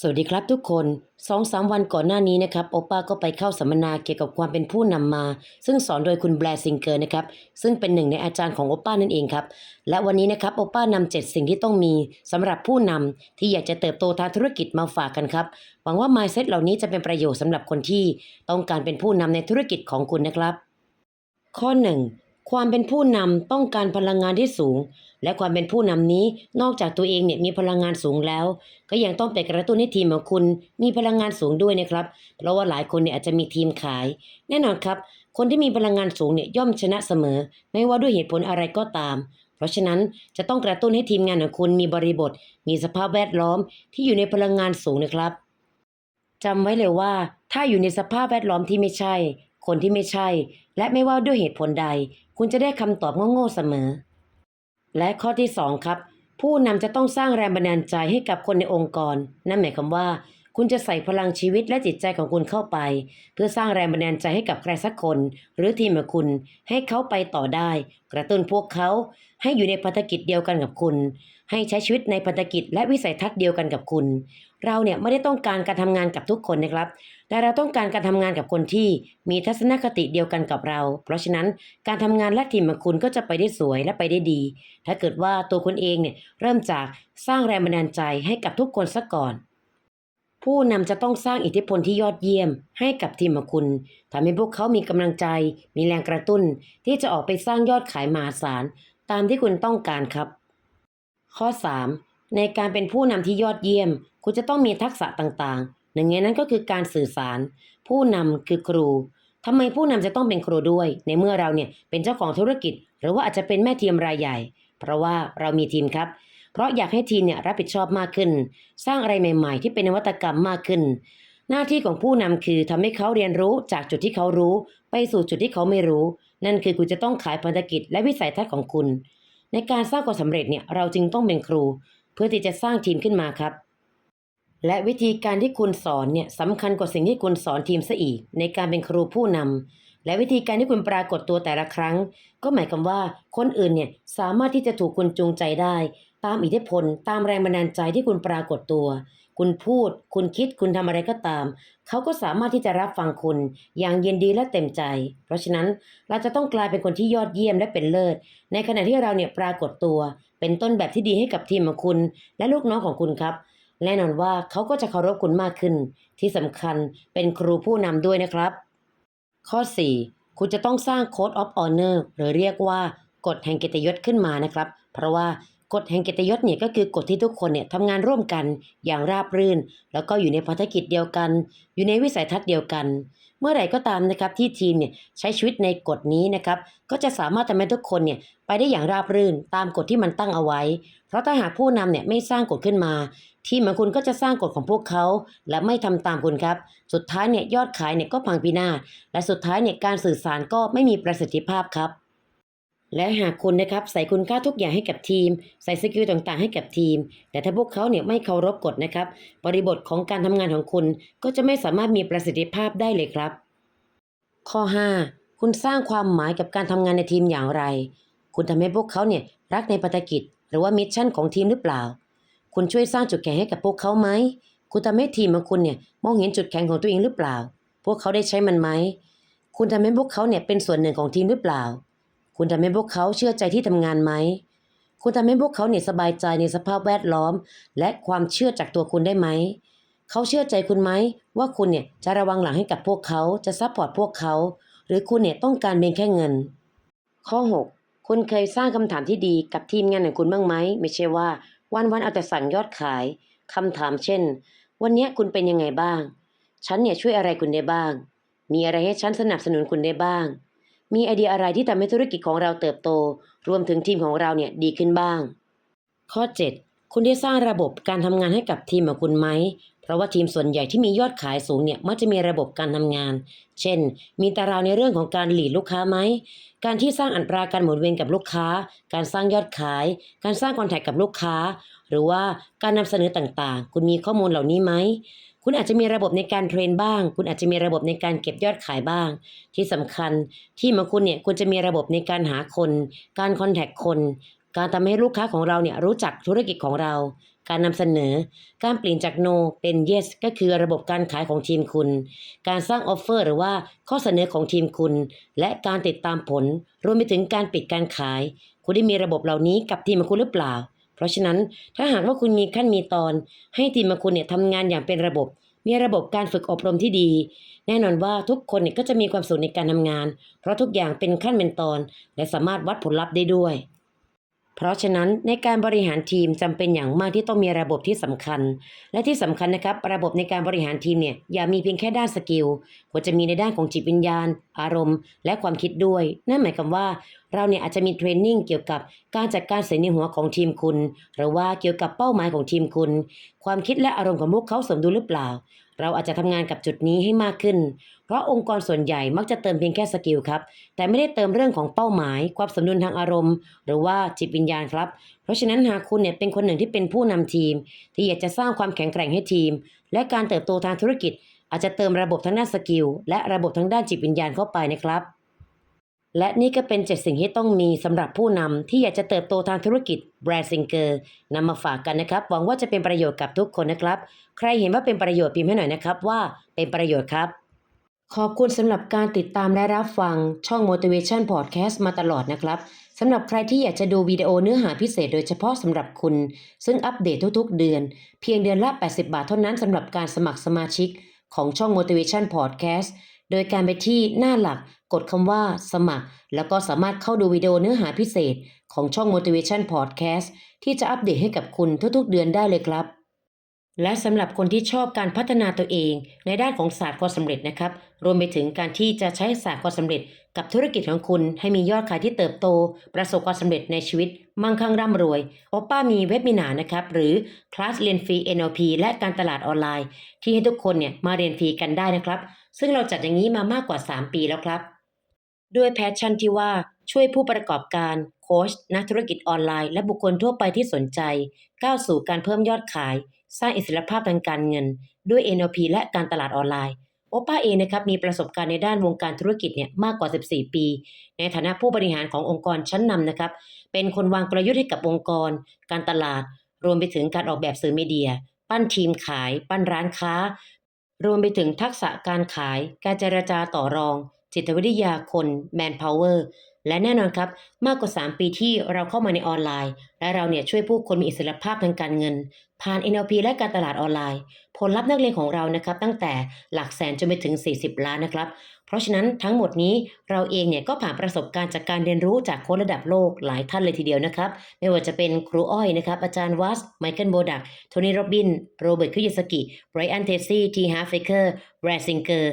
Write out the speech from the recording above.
สวัสดีครับทุกคนสองสามวันก่อนหน้านี้นะครับโอป้าก็ไปเข้าสัมมนาเกี่ยวกับความเป็นผู้นำมา ซึ่งสอนโดยคุณแบร์ซิงเกอร์นะครับซึ่งเป็นหนึ่งในอาจารย์ของโอป้านั่นเองครับและวันนี้นะครับโอป้านำเจ็ดสิ่งที่ต้องมีสำหรับผู้นำที่อยากจะเติบโตทางธุรกิจมาฝากกันครับหวังว่า mindset เหล่านี้จะเป็นประโยชน์สำหรับคนที่ต้องการเป็นผู้นำในธุรกิจของคุณนะครับ ข้อ 1. ความเป็นผู้นำต้องการพลังงานที่สูง และความเป็นผู้นำนี้นอกจากตัวเองเนี่ยมีพลังงานสูงแล้ว ก็ยังต้องไปกระตุ้นให้ทีมของคุณมีพลังงานสูงด้วยนะครับ เพราะว่าหลายคนเนี่ยอาจจะมีทีมขาย แน่นอนครับ คนที่มีพลังงานสูงเนี่ยย่อมชนะเสมอ ไม่ว่าด้วยเหตุผลอะไรก็ตาม เพราะฉะนั้นจะต้องกระตุ้นให้ทีมงานของคุณมีบริบท มีสภาพแวดล้อมที่อยู่ในพลังงานสูงนะครับจำไว้เลยว่าถ้าอยู่ในสภาพแวดล้อมที่ไม่ใช่ คนที่ไม่ใช่ และไม่ว่าด้วยเหตุผลใด คุณจะได้คำตอบโง่ๆเสมอ และข้อที่ 2 ครับ ผู้นำจะต้องสร้างแรงบันดาลใจให้กับคนในองค์กร นั่นหมายความว่า คุณจะใส่พลังชีวิตและจิตใจของคุณเข้าไป เพื่อสร้างแรงบันดาลใจให้กับใครสักคน หรือทีมของคุณให้เขาไปต่อได้ กระตุ้นพวกเขาให้อยู่ในพันธกิจเดียวกันกับคุณ ให้ใช้ชีวิตในพันธกิจและวิสัยทัศน์เดียวกันกับคุณ เราเนี่ยไม่ได้ต้องการการทำงานกับทุกคนนะครับ แต่เราต้องการการทำงานกับคนที่มีทัศนคติเดียวกันกับเรา เพราะฉะนั้นการทำงานและทีมของคุณก็จะไปได้สวยและไปได้ดี ถ้าเกิดว่าตัวคุณเองเนี่ยเริ่มจากสร้างแรงบันดาลใจให้กับทุกคนซะก่อน ผู้นำจะต้องสร้างอิทธิพลที่ยอดเยี่ยมให้กับทีมของคุณทำให้พวกเขามีกำลังใจ มีแรงกระตุ้น ที่จะออกไปสร้างยอดขายมหาศาล ตามที่คุณต้องการครับ ข้อ 3. ในการเป็นผู้นำที่ยอดเยี่ยม คุณจะต้องมีทักษะต่างๆ หนึ่งในนั้นก็คือการสื่อสาร ผู้นำคือครูทำไมผู้นำจะต้องเป็นครูด้วย ในเมื่อเราเนี่ยเป็นเจ้าของธุรกิจ หรือว่าอาจจะเป็นแม่ทีมรายใหญ่ เพราะว่าเรามีทีมครับ เพราะอยากให้ทีมเนี่ยรับผิดชอบมากขึ้น สร้างอะไรใหม่ ๆ ที่เป็นนวัตกรรมมากขึ้น หน้าที่ของผู้นำคือทำให้เขาเรียนรู้จากจุดที่เขารู้ ไปสู่จุดที่เขาไม่รู้ นั่นคือคุณจะต้องขายพันธกิจและวิสัยทัศน์ของคุณ ในการสร้างความสำเร็จเนี่ยเราจึงต้องเป็นครู เพื่อที่จะสร้างทีมขึ้นมาครับและวิธีการที่คุณสอนเนี่ยสำคัญกว่าสิ่งที่คุณสอนทีมซะอีก ในการเป็นครูผู้นำและวิธีการที่คุณปรากฏตัวแต่ละครั้ง ก็หมายความว่าคนอื่นเนี่ยสามารถที่จะถูกคุณจูงใจได้ ตามอิทธิพล ตามแรงบันดาลใจที่คุณปรากฏตัว คุณพูด คุณคิดคุณทำอะไรก็ตาม เขาก็สามารถที่จะรับฟังคุณ อย่างเย็นดีและเต็มใจ เพราะฉะนั้นเราจะต้องกลายเป็นคนที่ยอดเยี่ยมและเป็นเลิศ ในขณะที่เราเนี่ยปรากฏตัว เป็นต้นแบบที่ดีให้กับทีมของคุณ และลูกน้องของคุณครับแน่นอนว่าเขาก็จะเคารพคุณมากขึ้น ที่สำคัญเป็นครูผู้นำด้วยนะครับ ข้อ 4 คุณจะต้องสร้าง Code of Honor หรือเรียกว่ากฎแห่งเกียรติยศขึ้นมานะครับ เพราะว่า กฎแห่งเกียรติยศเนี่ยก็คือกฎที่ทุกคนเนี่ยทำงานร่วมกันอย่างราบรื่น แล้วก็อยู่ในภารกิจเดียวกัน อยู่ในวิสัยทัศน์เดียวกัน เมื่อไหร่ก็ตามนะครับที่ทีมเนี่ยใช้ชีวิตในกฎนี้นะครับก็จะสามารถทำให้ทุกคนเนี่ยไปได้อย่างราบรื่นตามกฎที่มันตั้งเอาไว้ เพราะถ้าหากผู้นำเนี่ยไม่สร้างกฎขึ้นมา ทีมของคุณก็จะสร้างกฎของพวกเขา และไม่ทำตามคุณครับ สุดท้ายเนี่ยยอดขายเนี่ยก็พังพินาศและสุดท้ายเนี่ยการสื่อสารก็ไม่มีประสิทธิภาพครับ และหากคุณนะครับใส่คุณค่าทุกอย่างให้กับทีม ใส่สกิลต่างๆ ให้กับทีม แต่ถ้าพวกเขาเนี่ยไม่เคารพกฎนะครับ บริบทของการทำงานของคุณก็จะไม่สามารถมีประสิทธิภาพได้เลยครับ ข้อ 5 คุณสร้างความหมายกับการทำงานในทีมอย่างไร คุณทำให้พวกเขาเนี่ยรักในภารกิจ หรือว่ามิชชั่นของทีมหรือเปล่า คุณช่วยสร้างจุดแข็งให้กับพวกเขาไหมคุณทำให้ทีมของคุณเนี่ยมองเห็นจุดแข็งของตัวเองหรือเปล่า พวกเขาได้ใช้มันไหมคุณทำให้พวกเขาเนี่ยเป็นส่วนหนึ่งของทีมหรือเปล่า คุณทำให้พวกเขาเชื่อใจที่ทำงานไหม คุณทำให้พวกเขาเนี่ยสบายใจในสภาพแวดล้อม และความเชื่อจากตัวคุณได้ไหม เขาเชื่อใจคุณไหม ว่าคุณเนี่ยจะระวังหลังให้กับพวกเขาจะซัพพอร์ตพวกเขา หรือคุณเนี่ยต้องการเพียงแค่เงิน ข้อ 6 คุณเคยสร้างคำถามที่ดีกับทีมงานของคุณบ้างไหม ไม่ใช่ว่าวันๆเอาแต่สั่งยอดขายคำถามเช่น วันนี้คุณเป็นยังไงบ้าง ฉันเนี่ยช่วยอะไรคุณได้บ้าง มีอะไรให้ฉันสนับสนุนคุณได้บ้าง มีไอเดียอะไรที่ทำให้ธุรกิจของเราเติบโต รวมถึงทีมของเราเนี่ยดีขึ้นบ้าง ข้อ 7 คุณได้สร้างระบบการทำงานให้กับทีมของคุณไหม เพราะว่าทีมส่วนใหญ่ที่มียอดขายสูงเนี่ยมักจะมีระบบการทำงาน เช่น มีตารางในเรื่องของการหลีดลูกค้าไหม การที่สร้างอัตราการหมุนเวียนกับลูกค้า การสร้างยอดขาย การสร้างคอนแทคกับลูกค้า หรือว่าการนำเสนอต่างๆ คุณมีข้อมูลเหล่านี้ไหม คุณอาจจะมีระบบในการเทรนบ้าง คุณอาจจะมีระบบในการเก็บยอดขายบ้าง ที่สำคัญที่มาคุณเนี่ยคุณจะมีระบบในการหาคน การคอนแทคคน การทำให้ลูกค้าของเราเนี่ยรู้จักธุรกิจของเรา การนำเสนอ การเปลี่ยนจาก no เป็น yes ก็คือระบบการขายของทีมคุณ การสร้างออฟเฟอร์หรือว่าข้อเสนอของทีมคุณ และการติดตามผล รวมไปถึงการปิดการขาย คุณได้มีระบบเหล่านี้กับทีมของคุณหรือเปล่า เพราะฉะนั้นถ้าหากว่าคุณมีขั้นมีตอน ให้ทีมของคุณเนี่ยทำงานอย่างเป็นระบบ มีระบบการฝึกอบรมที่ดี แน่นอนว่าทุกคนเนี่ยก็จะมีความสุขในการทำงาน เพราะทุกอย่างเป็นขั้นเป็นตอน และสามารถวัดผลลัพธ์ได้ด้วย เพราะฉะนั้นในการบริหารทีมจำเป็นอย่างมากที่ต้องมีระบบที่สำคัญ และที่สำคัญนะครับ ระบบในการบริหารทีมเนี่ยอย่ามีเพียงแค่ด้านสกิลควรจะมีในด้านของจิตวิญญาณ อารมณ์ และความคิดด้วย นั่นหมายความว่า เราเนี่ยอาจจะมีเทรนนิ่งเกี่ยวกับการจัดการเสียงในหัวของทีมคุณ หรือว่าเกี่ยวกับเป้าหมายของทีมคุณ ความคิดและอารมณ์ของพวกเขาสมดุลหรือเปล่า เราอาจจะทำงานกับจุดนี้ให้มากขึ้น เพราะองค์กรส่วนใหญ่มักจะเติมเพียงแค่สกิลครับ แต่ไม่ได้เติมเรื่องของเป้าหมาย ความสมดุลทางอารมณ์ หรือว่าจิตวิญญาณครับ เพราะฉะนั้นหากคุณเนี่ยเป็นคนหนึ่งที่เป็นผู้นำทีม ที่อยากจะสร้างความแข็งแกร่งให้ทีม และการเติบโตทางธุรกิจ อาจจะเติมระบบทั้งด้านสกิลและระบบทั้งด้านจิตวิญญาณเข้าไปนะครับ และนี่ก็เป็น 7 สิ่งที่ต้องมีสำหรับผู้นำที่อยากจะเติบโตทางธุรกิจแบรนด์ซิงเกอร์นำมาฝากกันนะครับ หวังว่าจะเป็นประโยชน์กับทุกคนนะครับ ใครเห็นว่าเป็นประโยชน์พิมพ์ให้หน่อยนะครับว่าเป็นประโยชน์ครับ ขอบคุณสำหรับการติดตามและรับฟังช่อง Motivation Podcast มาตลอดนะครับสำหรับใครที่อยากจะดูวิดีโอเนื้อหาพิเศษโดยเฉพาะสำหรับคุณ ซึ่งอัปเดตทุกๆ เดือน เพียงเดือนละ 80 บาทเท่านั้นสำหรับการสมัครสมาชิกของช่อง Motivation Podcast โดยการไปที่หน้าหลักกดคำว่าสมัคร แล้วก็สามารถเข้าดูวิดีโอเนื้อหาพิเศษของช่อง Motivation Podcast ที่จะอัปเดตให้กับคุณทุกๆเดือนได้เลยครับ และสำหรับคนที่ชอบการพัฒนาตัวเอง ในด้านของศาสตร์ความสำเร็จนะครับ รวมไปถึงการที่จะใช้ศาสตร์ความสำเร็จ กับธุรกิจของคุณ ให้มียอดขายที่เติบโต ประสบความสำเร็จในชีวิต มั่งคั่งร่ำรวยโอป้ามีเว็บมินานะครับ หรือคลาสเรียนฟรี NLP และการตลาดออนไลน์ ที่ให้ทุกคนเนี่ยมาเรียนฟรีกันได้นะครับ ซึ่งเราจัดอย่างนี้มามากกว่า 3 ปีแล้วครับ ด้วยแพชชั่นที่ว่าช่วยผู้ประกอบการโค้ชนักธุรกิจออนไลน์และบุคคลทั่วไปที่สนใจ ก้าวสู่การเพิ่มยอดขาย สร้างอิสรภาพทางการเงิน ด้วย NLP และการตลาดออนไลน์โอป้าเองนะครับมีประสบการณ์ในด้านวงการธุรกิจเนี่ยมากกว่า 14 ปี ในฐานะผู้บริหารขององค์กรชั้นนำนะครับ เป็นคนวางกลยุทธ์ให้กับองค์กร การตลาด รวมไปถึงการออกแบบสื่อมีเดีย ปั้นทีมขาย ปั้นร้านค้า รวมไปถึงทักษะการขาย การเจรจาต่อรอง จิตวิทยาคน manpower และแน่นอนครับ มากกว่า 3 ปีที่เราเข้ามาในออนไลน์ และเราเนี่ยช่วยผู้คนมีอิสรภาพทางการเงิน ผ่าน NLP และการตลาดออนไลน์ ผลลัพธ์นักเรียนของเรานะครับ ตั้งแต่หลักแสนจนไปถึง 40 ล้านนะครับ ราะฉะนั้นทั้งหมดนี้เราเองเนี่ยก็ผ่านประสบการณ์จากการเรียนรู้จากโค้ชระดับโลกหลายท่านเลยทีเดียวนะครับ ไม่ว่าจะเป็นครูอ้อยนะครับ อาจารย์วัสไมเคิลโบดักโทนี่โรบิน โรเบิร์ตคุยสกิไบรอันเทซี่ทีฮาร์ฟเฟเกอร์แบรซิงเกอร์